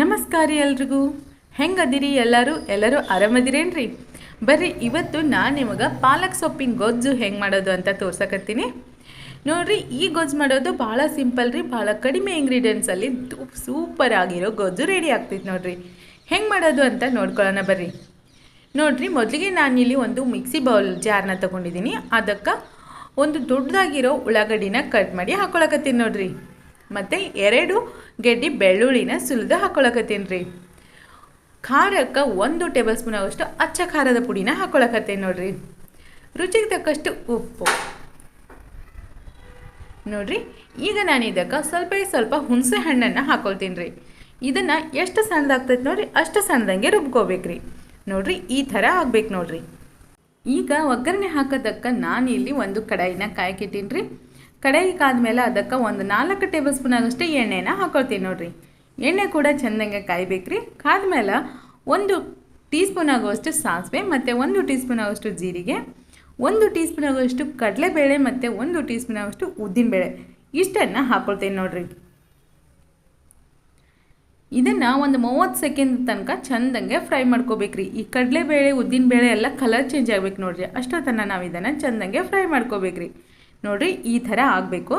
ನಮಸ್ಕಾರ ಎಲ್ರಿಗೂ. ಹೆಂಗದಿರಿ ಎಲ್ಲರೂ? ಎಲ್ಲರೂ ಆರಾಮದಿರೇನ್ರಿ? ಬರ್ರಿ, ಇವತ್ತು ನಾನು ನಿಮಗೆ ಪಾಲಕ್ ಸೊಪ್ಪಿನ ಗೊಜ್ಜು ಹೆಂಗೆ ಮಾಡೋದು ಅಂತ ತೋರ್ಸಕತ್ತೀನಿ. ನೋಡ್ರಿ, ಈ ಗೊಜ್ಜು ಮಾಡೋದು ಭಾಳ ಸಿಂಪಲ್ ರೀ, ಭಾಳ ಕಡಿಮೆ ಇಂಗ್ರೀಡಿಯೆಂಟ್ಸಲ್ಲಿ ಸೂಪರ್ ಆಗಿರೋ ಗೊಜ್ಜು ರೆಡಿ ಆಗ್ತೈತೆ ನೋಡ್ರಿ. ಹೆಂಗೆ ಮಾಡೋದು ಅಂತ ನೋಡ್ಕೊಳ್ಳೋಣ ಬರ್ರಿ. ನೋಡ್ರಿ, ಮೊದಲಿಗೆ ನಾನು ಇಲ್ಲಿ ಒಂದು ಮಿಕ್ಸಿ ಬೌಲ್ ಜಾರ್ನ ತೊಗೊಂಡಿದ್ದೀನಿ. ಅದಕ್ಕೆ ಒಂದು ದೊಡ್ಡದಾಗಿರೋ ಉಳ್ಳಾಗಡ್ಡಿನ ಕಟ್ ಮಾಡಿ ಹಾಕ್ಕೊಳಕತ್ತೀನಿ ನೋಡ್ರಿ. ಮತ್ತು ಎರಡು ಗೆಡ್ಡಿ ಬೆಳ್ಳುಳ್ಳಿನ ಸುಲಿದು ಹಾಕೊಳಕತ್ತೀನಿ ರೀ ಖಾರಕ್ಕೆ ಒಂದು ಟೇಬಲ್ ಸ್ಪೂನ್ ಆಗೋಷ್ಟು ಅಚ್ಚ ಖಾರದ ಪುಡಿನ ಹಾಕೊಳಕತ್ತೀನಿ ನೋಡ್ರಿ. ರುಚಿಗೆ ತಕ್ಕಷ್ಟು ಉಪ್ಪು. ನೋಡ್ರಿ, ಈಗ ನಾನು ಇದಕ್ಕೆ ಸ್ವಲ್ಪ ಸ್ವಲ್ಪ ಹುಣಸೆ ಹಣ್ಣನ್ನು ಹಾಕೊಳ್ತೀನಿ ರೀ ಇದನ್ನು ಎಷ್ಟು ಸಣ್ಣದಾಗ್ತೈತೆ ನೋಡ್ರಿ, ಅಷ್ಟು ಸಣ್ಣದಂಗೆ ರುಬ್ಕೋಬೇಕ್ರಿ. ನೋಡ್ರಿ, ಈ ಥರ ಆಗ್ಬೇಕು ನೋಡ್ರಿ. ಈಗ ಒಗ್ಗರಣೆ ಹಾಕೋದಕ್ಕೆ ನಾನು ಇಲ್ಲಿ ಒಂದು ಕಡಾಯಿನ ಕಾಯಕ್ಕಿಟ್ಟೀನಿ ರೀ ಕಡಾಯಿ ಕಾದ್ಮೇಲೆ ಅದಕ್ಕೆ ಒಂದು ನಾಲ್ಕು ಟೇಬಲ್ ಸ್ಪೂನ್ ಆಗಷ್ಟೇ ಎಣ್ಣೆನ ಹಾಕೊಳ್ತೀನಿ ನೋಡಿರಿ. ಎಣ್ಣೆ ಕೂಡ ಚೆಂದಂಗೆ ಕಾಯ್ಬೇಕ್ರಿ. ಕಾದ್ಮೇಲೆ ಒಂದು ಟೀ ಸ್ಪೂನ್ ಆಗುವಷ್ಟು ಸಾಸಿವೆ ಮತ್ತು ಒಂದು ಟೀ ಸ್ಪೂನ್ ಆಗುವಷ್ಟು ಜೀರಿಗೆ, ಒಂದು ಟೀ ಸ್ಪೂನ್ ಆಗುವಷ್ಟು ಕಡಲೆಬೇಳೆ ಮತ್ತು ಒಂದು ಟೀ ಸ್ಪೂನ್ ಆಗುವಷ್ಟು ಉದ್ದಿನಬೇಳೆ ಇಷ್ಟನ್ನು ಹಾಕ್ಕೊಳ್ತೀನಿ ನೋಡಿರಿ. ಇದನ್ನು ಒಂದು ಮೂವತ್ತು ಸೆಕೆಂಡ್ ತನಕ ಚಂದಂಗೆ ಫ್ರೈ ಮಾಡ್ಕೋಬೇಕ್ರಿ. ಈ ಕಡಲೆಬೇಳೆ, ಉದ್ದಿನಬೇಳೆ ಎಲ್ಲ ಕಲರ್ ಚೇಂಜ್ ಆಗ್ಬೇಕು ನೋಡ್ರಿ. ಅಷ್ಟೊತ್ತನ ನಾವು ಇದನ್ನು ಚಂದಂಗೆ ಫ್ರೈ ಮಾಡ್ಕೋಬೇಕ್ರಿ. ನೋಡ್ರಿ ಈ ಥರ ಆಗಬೇಕು.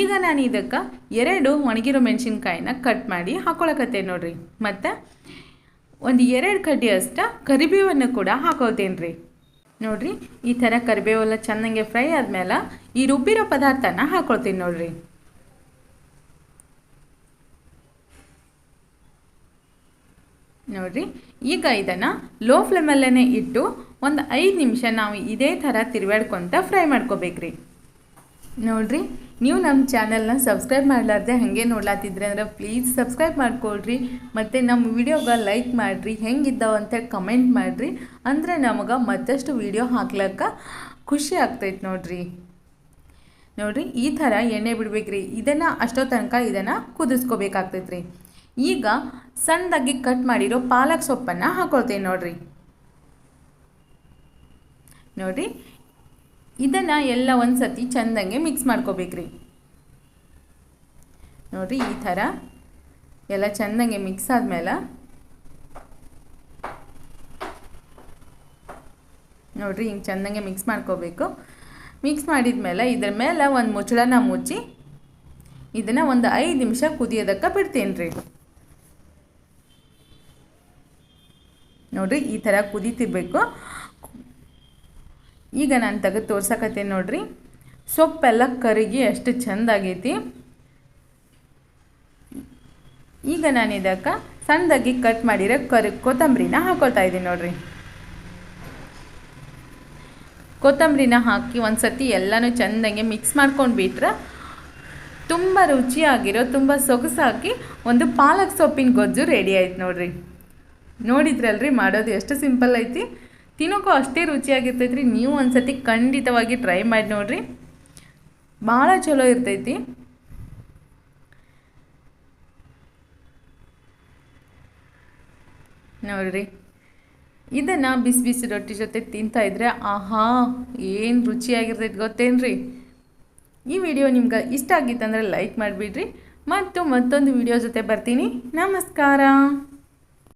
ಈಗ ನಾನು ಇದಕ್ಕೆ ಎರಡು ಒಣಗಿರೋ ಮೆಣಸಿನ್ಕಾಯಿನ ಕಟ್ ಮಾಡಿ ಹಾಕೊಳಕತ್ತೆ ನೋಡಿರಿ. ಮತ್ತು ಒಂದು ಎರಡು ಕಡ್ಡಿ ಅಷ್ಟು ಕರಿಬೇವನ್ನು ಕೂಡ ಹಾಕೋತೇನೆ ರೀ. ನೋಡ್ರಿ ಈ ಥರ ಕರಿಬೇವೆಲ್ಲ ಚೆನ್ನಾಗೆ ಫ್ರೈ ಆದಮೇಲೆ ಈ ರುಬ್ಬಿರೋ ಪದಾರ್ಥನ ಹಾಕೊಳ್ತೀನಿ ನೋಡಿರಿ. ನೋಡ್ರಿ ಈಗ ಇದನ್ನು ಲೋ ಫ್ಲೇಮಲ್ಲೇ ಇಟ್ಟು ಒಂದು ಐದು ನಿಮಿಷ ನಾವು ಇದೇ ಥರ ತಿರುವಾಡ್ಕೊತ ಫ್ರೈ ಮಾಡ್ಕೋಬೇಕ್ರಿ. ನೋಡ್ರಿ, ನೀವು ನಮ್ಮ ಚಾನಲ್ನ ಸಬ್ಸ್ಕ್ರೈಬ್ ಮಾಡಲಾರ್ದೆ ಹಾಗೆ ನೋಡ್ಲಾತಿದ್ರೆ ಅಂದ್ರೆ ಪ್ಲೀಸ್ ಸಬ್ಸ್ಕ್ರೈಬ್ ಮಾಡ್ಕೊಳ್ರಿ, ಮತ್ತು ನಮ್ಮ ವಿಡಿಯೋಗೆ ಲೈಕ್ ಮಾಡಿರಿ, ಹೆಂಗಿದ್ದಾವ ಅಂತ ಕಮೆಂಟ್ ಮಾಡಿರಿ, ಅಂದರೆ ನಮಗೆ ಮತ್ತಷ್ಟು ವಿಡಿಯೋ ಹಾಕ್ಲಕ್ಕ ಖುಷಿ ಆಗ್ತೈತೆ ನೋಡ್ರಿ. ನೋಡ್ರಿ, ಈ ಥರ ಎಣ್ಣೆ ಬಿಡ್ಬೇಕ್ರಿ, ಇದನ್ನು ಅಷ್ಟೋ ತನಕ ಇದನ್ನು ಕುದಿಸ್ಕೋಬೇಕಾಗ್ತೈತ್ರಿ. ಈಗ ಸಣ್ಣದಾಗಿ ಕಟ್ ಮಾಡಿರೋ ಪಾಲಕ್ ಸೊಪ್ಪನ್ನು ಹಾಕೊಳ್ತೀನಿ ನೋಡ್ರಿ. ನೋಡ್ರಿ ಇದನ್ನು ಎಲ್ಲ ಒಂದು ಸತಿ ಚೆಂದಂಗೆ ಮಿಕ್ಸ್ ಮಾಡ್ಕೋಬೇಕ್ರಿ. ನೋಡಿರಿ, ಈ ಥರ ಎಲ್ಲ ಚೆಂದಂಗೆ ಮಿಕ್ಸ್ ಆದಮೇಲೆ ನೋಡಿರಿ, ಹಿಂಗೆ ಚೆಂದಂಗೆ ಮಿಕ್ಸ್ ಮಾಡ್ಕೋಬೇಕು. ಮಿಕ್ಸ್ ಮಾಡಿದ ಮೇಲೆ ಇದ್ರ ಮೇಲೆ ಒಂದು ಮುಚ್ಚಳನ ಮುಚ್ಚಿ ಇದನ್ನು ಒಂದು ಐದು ನಿಮಿಷ ಕುದಿಯೋದಕ್ಕೆ ಬಿಡ್ತೀನಿ ರೀ ನೋಡಿರಿ, ಈ ಥರ ಕುದೀತಿರ್ಬೇಕು. ಈಗ ನಾನು ತೆಗೆದು ತೋರ್ಸಕತ್ತೀನಿ ನೋಡ್ರಿ. ಸೊಪ್ಪೆಲ್ಲ ಕರಗಿ ಎಷ್ಟು ಚೆಂದಾಗೈತಿ ಈಗ ನಾನು ಇದಕ್ಕೆ ಸಣ್ಣದಾಗಿ ಕಟ್ ಮಾಡಿರೋ ಕರಿ ಕೊತ್ತಂಬರಿನ ಹಾಕೊಳ್ತಾ ಇದ್ದೀನಿ ನೋಡ್ರಿ. ಕೊತ್ತಂಬರಿನ ಹಾಕಿ ಒಂದು ಸತಿ ಎಲ್ಲನೂ ಚೆಂದಂಗೆ ಮಿಕ್ಸ್ ಮಾಡ್ಕೊಂಡು ಬಿಟ್ರೆ ತುಂಬ ರುಚಿಯಾಗಿರೋ, ತುಂಬ ಸೊಗಸಾಕಿ ಒಂದು ಪಾಲಕ್ ಸೊಪ್ಪಿನ ಗೊಜ್ಜು ರೆಡಿ ಆಯ್ತು ನೋಡ್ರಿ. ನೋಡಿದ್ರಲ್ರಿ ಮಾಡೋದು ಎಷ್ಟು ಸಿಂಪಲ್ ಐತಿ. ತಿನ್ನೋಕ್ಕೂ ಅಷ್ಟೇ ರುಚಿಯಾಗಿರ್ತೈತ್ರಿ. ನೀವು ಒಂದು ಸತಿ ಖಂಡಿತವಾಗಿ ಟ್ರೈ ಮಾಡಿ ನೋಡಿರಿ. ಭಾಳ ಚಲೋ ಇರ್ತೈತಿ. ನೋಡ್ರಿ. ಇದನ್ನು ಬಿಸಿ ಬಿಸಿ ರೊಟ್ಟಿ ಜೊತೆ ತಿಂತಾ ಇದ್ರೆ ಆಹಾ, ಏನು ರುಚಿಯಾಗಿರ್ತೈತೆ ಗೊತ್ತೇನ್ರಿ? ಈ ವಿಡಿಯೋ ನಿಮ್ಗೆ ಇಷ್ಟ ಆಗಿತ್ತಂದ್ರೆ ಲೈಕ್ ಮಾಡಿಬಿಡ್ರಿ. ಮತ್ತು ಮತ್ತೊಂದು ವಿಡಿಯೋ ಜೊತೆ ಬರ್ತೀನಿ. ನಮಸ್ಕಾರ.